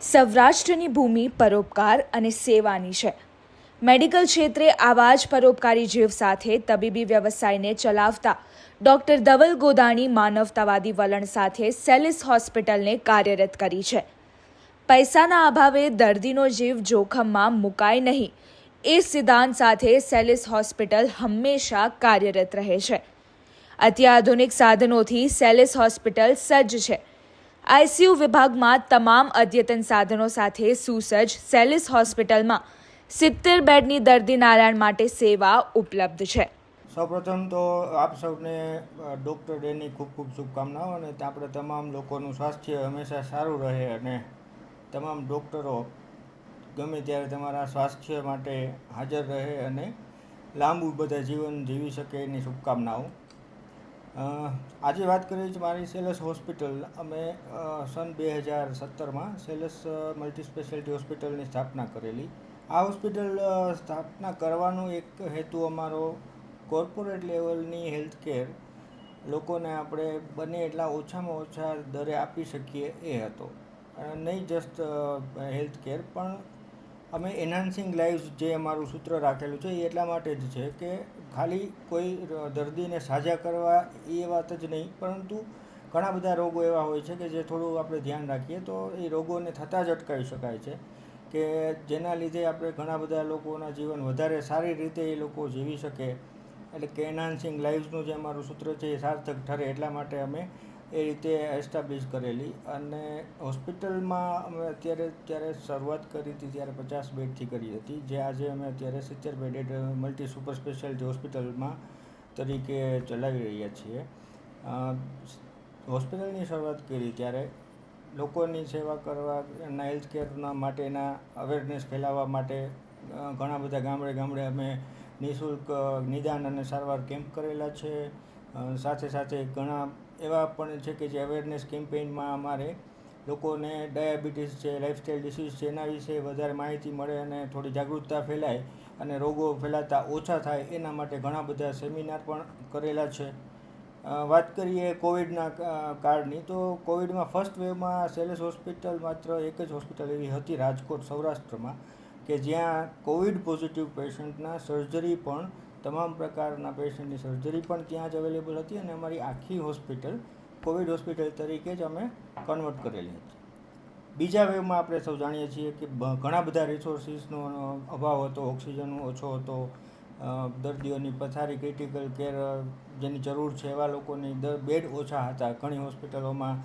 સૌરાષ્ટ્રની ભૂમિ પરોપકાર અને સેવાની છે. મેડિકલ ક્ષેત્રે આવા જ પરોપકારી જીવ સાથે તબીબી વ્યવસાયને ચલાવતા ડૉક્ટર ધવલ ગોદાણી માનવતાવાદી વલણ સાથે સેલિસ હોસ્પિટલને કાર્યરત કરી છે. પૈસાના અભાવે દર્દીનો જીવ જોખમમાં મુકાય નહીં. એ સિદ્ધાંત સાથે સેલિસ હોસ્પિટલ હંમેશા કાર્યરત રહે છે. અત્યાધુનિક સાધનોથી સેલિસ હોસ્પિટલ સજ્જ છે. આઈસીયુ વિભાગમાં તમામ અદ્યતન સાધનો સાથે સુસજ્જ સેલિસ હોસ્પિટલમાં સિત્તેર બેડની દર્દી નારાયણ માટે સેવા ઉપલબ્ધ છે. સૌપ્રથમ તો આપ સૌને ડૉક્ટર ડેની ખૂબ ખૂબ શુભકામનાઓ અને આપણે તમામ લોકોનું સ્વાસ્થ્ય હંમેશા સારું રહે અને તમામ ડૉક્ટરો ગમે ત્યારે તમારા સ્વાસ્થ્ય માટે હાજર રહે અને લાંબુ બધા જીવન જીવી શકે એની શુભકામનાઓ. આજે વાત કરીએ છીએ મારી સેલસ હોસ્પિટલ. અમે સન બે હજાર સત્તરમાં સેલસ મલ્ટી સ્પેશિયાલિટી હોસ્પિટલની સ્થાપના કરેલી. આ હોસ્પિટલ સ્થાપના કરવાનો એક હેતુ અમારો કોર્પોરેટ લેવલની હેલ્થ કેર લોકોને આપણે બને એટલા ઓછામાં ઓછા દરે આપી શકીએ એ હતો. નહીં જસ્ટ હેલ્થ કેર, પણ અમે એન્હાન્સિંગ લાઈવ્સ જે અમારું સૂત્ર રાખેલું છે એ એટલા માટે જ છે કે ખાલી કોઈ દર્દીને સાજા કરવા એ વાત જ નહીં, પરંતુ ઘણા બધા રોગો એવા હોય છે કે જે થોડું આપણે ધ્યાન રાખીએ તો એ રોગોને થતાં જ અટકાવી શકાય છે કે જેના લીધે આપણે ઘણા બધા લોકોના જીવન વધારે સારી રીતે એ લોકો જીવી શકે. એટલે કે એન્હાન્સિંગ લાઈવ્સનું જે અમારું સૂત્ર છે એ સાર્થક ઠરે એટલા માટે અમે એ રીતે એસ્ટાબ્લિશ કરેલી અને હોસ્પિટલમાં અમે અત્યારે, ત્યારે શરૂઆત કરી હતી, ત્યારે પચાસ બેડથી કરી હતી. જે આજે અમે અત્યારે સિત્તેર બેડેડ મલ્ટી સુપર સ્પેશિયાલિટી હોસ્પિટલમાં તરીકે ચલાવી રહ્યા છીએ. હોસ્પિટલની શરૂઆત કરી ત્યારે લોકોની સેવા કરવા એના હેલ્થ કેરના માટેના અવેરનેસ ફેલાવવા માટે ઘણા બધા ગામડે ગામડે અમે નિઃશુલ્ક નિદાન અને સારવાર કેમ્પ કરેલા છે. સાથે સાથે ઘણા એવા પણ છે કે જે અવેરનેસ કેમ્પેઇનમાં અમારે લોકોને ડાયાબિટીસ છે લાઇફસ્ટાઇલ ડિસીઝ છે, એના વિશે વધારે માહિતી મળે અને થોડી જાગૃતતા ફેલાય અને રોગો ફેલાતા ઓછા થાય, એના માટે ઘણા બધા સેમિનાર પણ કરેલા છે. વાત કરીએ કોવિડના કાળની, તો કોવિડમાં ફર્સ્ટ વેવમાં સેલેસ હોસ્પિટલ માત્ર એક જ હોસ્પિટલ એવી હતી રાજકોટ સૌરાષ્ટ્રમાં કે જ્યાં કોવિડ પોઝિટિવ પેશન્ટના સર્જરી પણ તમામ પ્રકારના પેશન્ટની સર્જરી પણ ત્યાં જ અવેલેબલ હતી અને અમારી આખી હોસ્પિટલ, કોવિડ હોસ્પિટલ તરીકે જ અમે કન્વર્ટ કરેલી હતી. બીજા વેવમાં આપણે સૌ જાણીએ છીએ કે ઘણા બધા રિસોર્સિસનો અભાવ હતો, ઓક્સિજન ઓછો હતો દર્દીઓની પથારી ક્રિટિકલ કેર જેની જરૂર છે એવા લોકોની દર બેડ ઓછા હતા, ઘણી હોસ્પિટલોમાં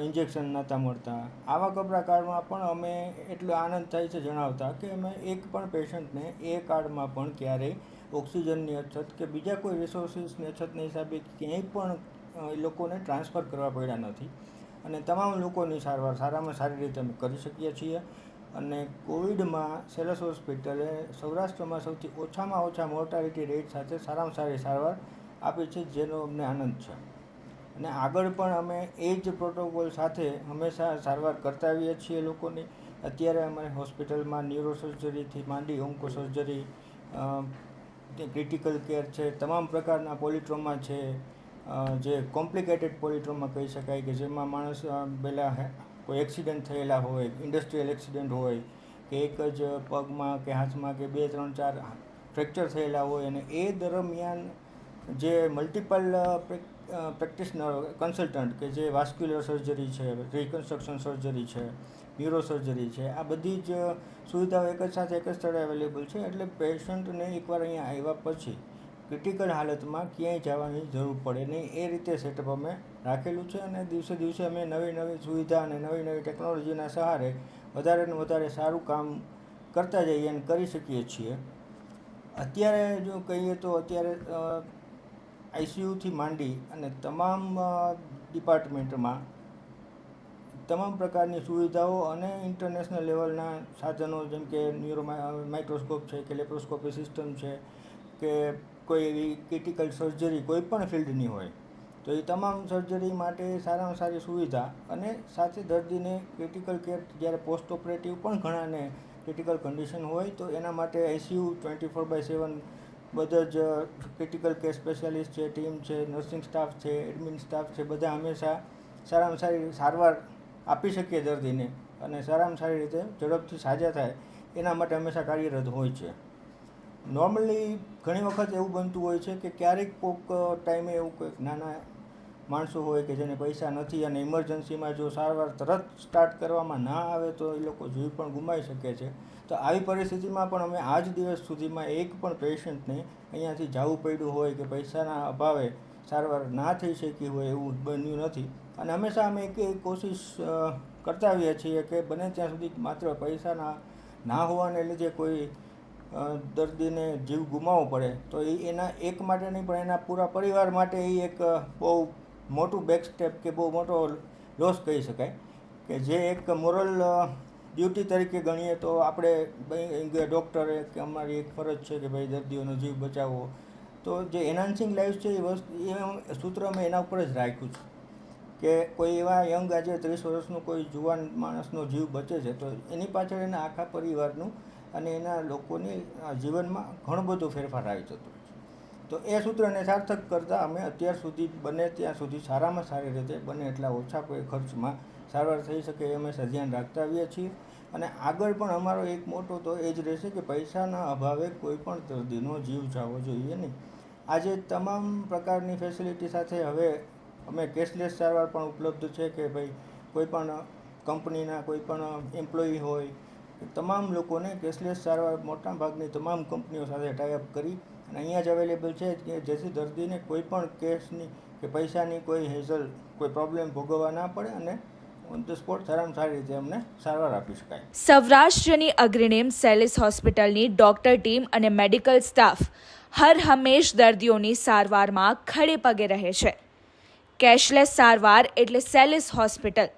ઇન્જેક્શન નહોતા મળતા. આવા કપરા કાર્ડમાં પણ અમે એટલો આનંદ થાય છે જણાવતા કે અમે એક પણ પેશન્ટને એ કાર્ડમાં પણ ક્યારેય ઓક્સિજનની અછત કે બીજા કોઈ રિસોર્સિસની અછતને હિસાબે ક્યાંય પણ એ લોકોને ટ્રાન્સફર કરવા પડ્યા નથી. અને તમામ લોકોની સારવાર સારામાં સારી રીતે અમે કરી શકીએ છીએ. અને કોવિડમાં સેલસ હોસ્પિટલે સૌરાષ્ટ્રમાં સૌથી ઓછામાં ઓછા મોર્ટાલિટી રેટ સાથે સારામાં સારી સારવાર આપી છે, જેનો અમને આનંદ છે. અને આગળ પણ અમે એ જ પ્રોટોકોલ સાથે હંમેશા સારવાર કરતા આવીએ છીએ લોકોની. અત્યારે અમારી હોસ્પિટલમાં ન્યુરો સર્જરીથી માંડી ઓન્કો સર્જરી ક્રિટિકલ કેર છે, તમામ પ્રકારના પોલિટ્રોમા છે જે કોમ્પ્લિકેટેડ પોલિટ્રોમા કહી શકાય કે જેમાં માણસ પહેલાં કોઈ એક્સિડન્ટ થયેલા હોય ઇન્ડસ્ટ્રીયલ એક્સિડન્ટ હોય, કે એક જ પગમાં કે હાથમાં કે બે, ત્રણ, ચાર ફ્રેક્ચર થયેલા હોય અને એ દરમિયાન જે મલ્ટિપલ પ્રેક્ટિશનર કન્સલ્ટન્ટ કે જે વાસ્ક્યુલર સર્જરી છે રિકન્સ્ટ્રક્શન સર્જરી છે ન્યુરો સર્જરી છે. આ બધી જ સુવિધાઓ એક જ સાથે એક જ સ્થળે અવેલેબલ છે એટલે પેશન્ટને એકવાર અહીંયા આવ્યા પછી ક્રિટિકલ હાલતમાં ક્યાંય જવાની જરૂર પડે નહીં. એ રીતે સેટઅપ અમે રાખેલું છે અને દિવસે દિવસે અમે નવી નવી સુવિધા અને નવી નવી ટેકનોલોજીના સહારે વધારે ને વધારે સારું કામ કરતા જઈએ અને કરી શકીએ છીએ. અત્યારે જો કહીએ તો અત્યારે આઈસીયુથી માંડી અને તમામ ડિપાર્ટમેન્ટમાં તમામ પ્રકારની સુવિધાઓ અને ઇન્ટરનેશનલ લેવલના સાધનો જેમ કે ન્યુરો માઇક્રોસ્કોપ છે કે લેપ્રોસ્કોપી સિસ્ટમ છે કે કોઈ એવી ક્રિટિકલ સર્જરી કોઈ પણ ફિલ્ડની હોય, તો એ તમામ સર્જરી માટે સારામાં સારી સુવિધા અને સાથે દર્દીને ક્રિટિકલ કેર જ્યારે પોસ્ટ ઓપરેટિવ પણ ઘણાને ક્રિટિકલ કન્ડિશન હોય, તો એના માટે ICU twenty four by seven બધા જ ક્રિટિકલ કેર સ્પેશિયાલિસ્ટ છે ટીમ છે નર્સિંગ સ્ટાફ છે એડમિન સ્ટાફ છે, બધા હંમેશા સારામાં સારી સારવાર આપી શકીએ દર્દીને અને સારામાં સારી રીતે ઝડપથી સાજા થાય, એના માટે હંમેશા કાર્યરત હોય છે. નોર્મલી ઘણી વખત એવું બનતું હોય છે કે ક્યારેક કોઈક ટાઈમે એવું કંઈક નાના માણસો હોય કે જેને પૈસા નથી અને ઇમરજન્સીમાં જો સારવાર તરત સ્ટાર્ટ કરવામાં ના આવે તો એ લોકો જીવ પણ ગુમાવી શકે છે. તો આવી પરિસ્થિતિમાં પણ અમે આજ દિવસ સુધીમાં એક પણ પેશન્ટને અહીંયાથી જવું પડ્યું હોય કે પૈસાના અભાવે સારવાર ના થઈ શકી હોય એવું બન્યું નથી. અને હંમેશા અમે એક કોશિશ કરતા આવીએ છીએ કે બને ત્યાં સુધી માત્ર પૈસાના ના હોવાને લીધે કોઈ દર્દીને જીવ ગુમાવવો પડે. તો એ એના એક માટે નહીં, પણ એના પૂરા પરિવાર માટે એ એક બહુ મોટું બેક સ્ટેપ કે બહુ મોટો લોસ કહી શકાય. કે જે એક મોરલ ડ્યુટી તરીકે ગણીએ તો આપણે ડૉક્ટરે કે અમારી એક ફરજ છે કે ભાઈ દર્દીઓનો જીવ બચાવવો. તો જે એનાન્સિંગ લાઈફ છે, એ વસ્તુ, એ સૂત્ર મેં એના ઉપર જ રાખ્યું છે. કે કોઈ એવા યંગ આજે ત્રીસ વર્ષનું કોઈ જુવાન માણસનો જીવ બચે છે, તો એની પાછળ એના આખા પરિવારનું અને એના લોકોની જીવનમાં ઘણો બધો ફેરફાર આવી જતો તો એ સૂત્રને સાર્થક કરતાં અમે અત્યાર સુધી બને ત્યાં સુધી સારામાં સારી રીતે બને એટલા ઓછા કોઈ ખર્ચમાં સારવાર થઈ શકે એ અમે ધ્યાન રાખતા આવીએ છીએ. અને આગળ પણ અમારો એક મોટો તો એ જ રહેશે કે પૈસાના અભાવે કોઈ પણ દર્દીનો જીવ જવો જોઈએ નહીં. આજે તમામ પ્રકારની ફેસિલિટી સાથે હવે અમે કેશલેસ સારવાર પણ ઉપલબ્ધ છે કે ભાઈ કોઈ પણ કંપનીના કોઈ પણ એમ્પ્લોયી હોય તમામ લોકોને કેશલેસ સારવાર મોટા ભાગની તમામ કંપનીઓ સાથે ટાઈઅપ કરી અને અહીંયા જ અવેલેબલ છે કે જેથી દર્દીને કોઈ પણ કેશની કે પૈસાની કોઈ હેઝલ કોઈ પ્રોબ્લેમ ભોગવવા ના પડે અને સૌરાષ્ટ્રની અગ્રણીમ સેલિસ હોસ્પિટલની ડોક્ટર ટીમ અને મેડિકલ સ્ટાફ હર હંમેશ દર્દીઓની સારવારમાં ખડે પગે રહે છે. કેશલેસ સારવાર એટલે સેલિસ હોસ્પિટલ.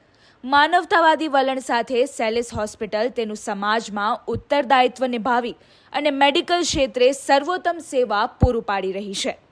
માનવતાવાદી વલણ સાથે સેલિસ હોસ્પિટલ તેનું સમાજમાં ઉત્તરદાયિત્વ નિભાવી અને મેડિકલ ક્ષેત્રે સર્વોત્તમ સેવા પૂરું પાડી રહી છે.